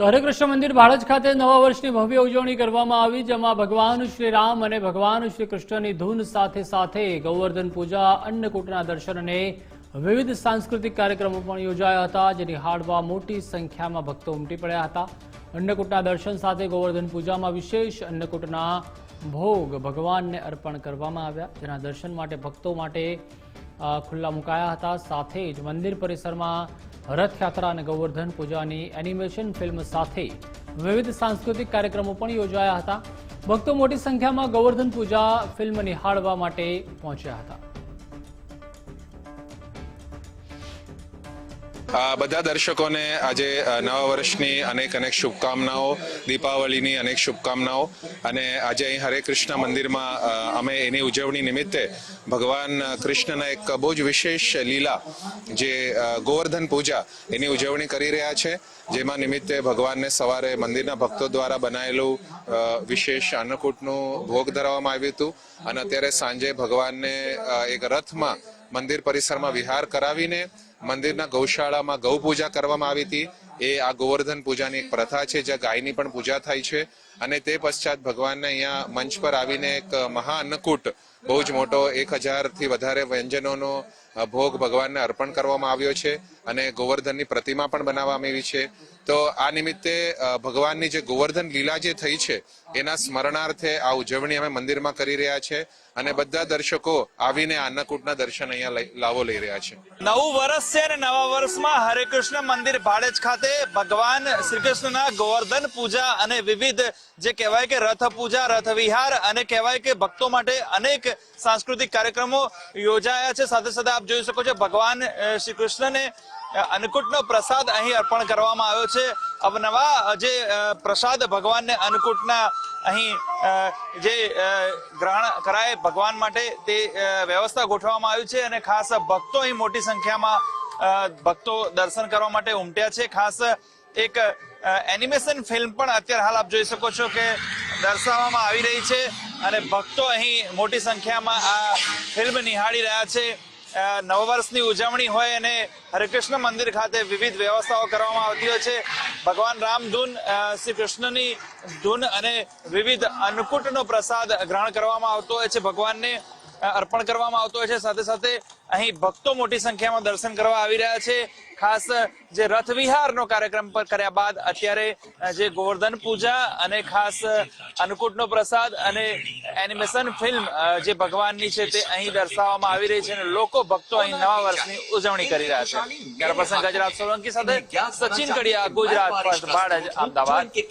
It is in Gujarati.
તો હરેકૃષ્ણ મંદિર ભાડજ ખાતે નવા વર્ષની ભવ્ય ઉજવણી કરવામાં આવી, જેમાં ભગવાન શ્રી રામ અને ભગવાન શ્રી કૃષ્ણની ધૂન સાથે સાથે ગૌવર્ધન પૂજા, અન્નકૂટના દર્શન અને વિવિધ સાંસ્કૃતિક કાર્યક્રમો પણ યોજાયા હતા જે નિહાળવા મોટી સંખ્યામાં ભક્તો ઉમટી પડ્યા હતા. અન્નકૂટના દર્શન સાથે ગોવર્ધન પૂજામાં વિશેષ અન્નકૂટના ભોગ ભગવાનને અર્પણ કરવામાં આવ્યા, જેના દર્શન માટે ભક્તો માટે ખુલ્લા મુકાયા હતા. સાથે જ મંદિર પરિસરમાં રથયાત્રા અને ગોવર્ધન પૂજાની એનિમેશન ફિલ્મ સાથે વિવિધ સાંસ્કૃતિક કાર્યક્રમો પણ યોજાયા હતા. ભક્તો મોટી સંખ્યામાં ગૌવર્ધન પૂજા ફિલ્મ નિહાળવા માટે પહોંચ્યા હતા. બધા દર્શકોને આજે નવા વર્ષની અનેક અનેક શુભકામનાઓ, દીપાવલીની અનેક શુભકામનાઓ અને આજે અહીં હરે કૃષ્ણ મંદિરમાં અમે એની ઉજવણી નિમિત્તે ભગવાન કૃષ્ણના એક બહુ જ વિશેષ લીલા જે ગોવર્ધન પૂજા એની ઉજવણી કરી રહ્યા છે, જેમાં નિમિત્તે ભગવાનને સવારે મંદિરના ભક્તો દ્વારા બનાવેલું વિશેષ અન્નકૂટનું ભોગ ધરાવવામાં આવ્યું હતું અને અત્યારે સાંજે ભગવાનને એક રથમાં મંદિર પરિસરમાં વિહાર કરાવીને મંદિરના ગૌશાળામાં ગૌ પૂજા કરવામાં આવી હતી. એ આ ગોવર્ધન પૂજાની એક પ્રથા છે, જ્યાં ગાયની પણ પૂજા થાય છે. અને તે પશ્ચાત ભગવાનને અહીંયા મંચ પર આવીને એક મહા અન્નકૂટ, બહુ જ મોટો એક હજારથી વધારે વ્યંજનોનો ભોગ ભગવાનને અર્પણ કરવામાં આવ્યો છે અને ગોવર્ધનની પ્રતિમા પણ બનાવવામાં આવી છે. તો આ નિમિત્તે ભગવાનની જે ગોવર્ધન લીલા જે થઈ છે, એના સ્મરણાર્થે આ ઉજવણી અમે મંદિરમાં કરી રહ્યા છે અને બધા દર્શકો આવીને આ અન્નકૂટના દર્શન અહીંયા લાવો લઈ રહ્યા છે. નવું વર્ષ છે અને નવા વર્ષમાં હરે કૃષ્ણ મંદિર ભાડેજ ખાતે ભગવાન શ્રી કૃષ્ણના ગોવર્ધન પૂજા અને વિવિધ જે કહેવાય કે રથ પૂજા, રથ વિહાર અને કહેવાય કે ભક્તો માટે અનેક સાંસ્કૃતિક કાર્યક્રમો યોજાયા છે. સાથે સાથે આપ જોઈ શકો છો, ભગવાન શ્રી કૃષ્ણને અન્નકૂટનો પ્રસાદ અહીં અર્પણ કરવામાં આવ્યો છે. અવનવા જે પ્રસાદ ભગવાનને અન્નકૂટના અહીં જે ગ્રહણ કરાય ભગવાન માટે તે વ્યવસ્થા ગોઠવવામાં આવી છે અને ખાસ ભક્તો અહીં મોટી સંખ્યામાં ભક્તો દર્શન કરવા માટે ઉમટ્યા છે. ખાસ એક એનિમેશન ફિલ્મ પણ અત્યારે હાલ આપ જોઈ શકો છો કે દર્શાવવામાં આવી રહી છે અને ભક્તો અહીં મોટી સંખ્યામાં આ ફિલ્મ નિહાળી રહ્યા છે. નવ વર્ષની ઉજવણી હોય અને હરેકૃષ્ણ મંદિર ખાતે વિવિધ વ્યવસ્થાઓ કરવામાં આવતી હોય છે. ભગવાન રામ ધૂન શ્રી કૃષ્ણની ધૂન અને વિવિધ અન્નકૂટનો પ્રસાદ ગ્રહણ કરવામાં આવતો હોય છે. ભગવાનને અર્પણ કરવામાં આવતો હોય છે. સાથે સાથે અહીં ભક્તો મોટી સંખ્યામાં દર્શન કરવા આવી રહ્યા છે. ખાસ જે રથ વિહારનો કાર્યક્રમ પર કર્યા બાદ અત્યારે જે ગોવર્ધન પૂજા અને ખાસ અન્નકૂટનો પ્રસાદ અને એનિમેશન ફિલ્મ જે ભગવાનની છે તે અહીં દર્શાવવામાં આવી રહી છે અને લોકો ભક્તો અહીં નવા વર્ષની ઉજવણી કરી રહ્યા છે. ત્યારે પ્રસંગ ગજરાત સોલંકી સાથે સચિન કડિયા ગુજરાત ભાડજ અમદાવાદ.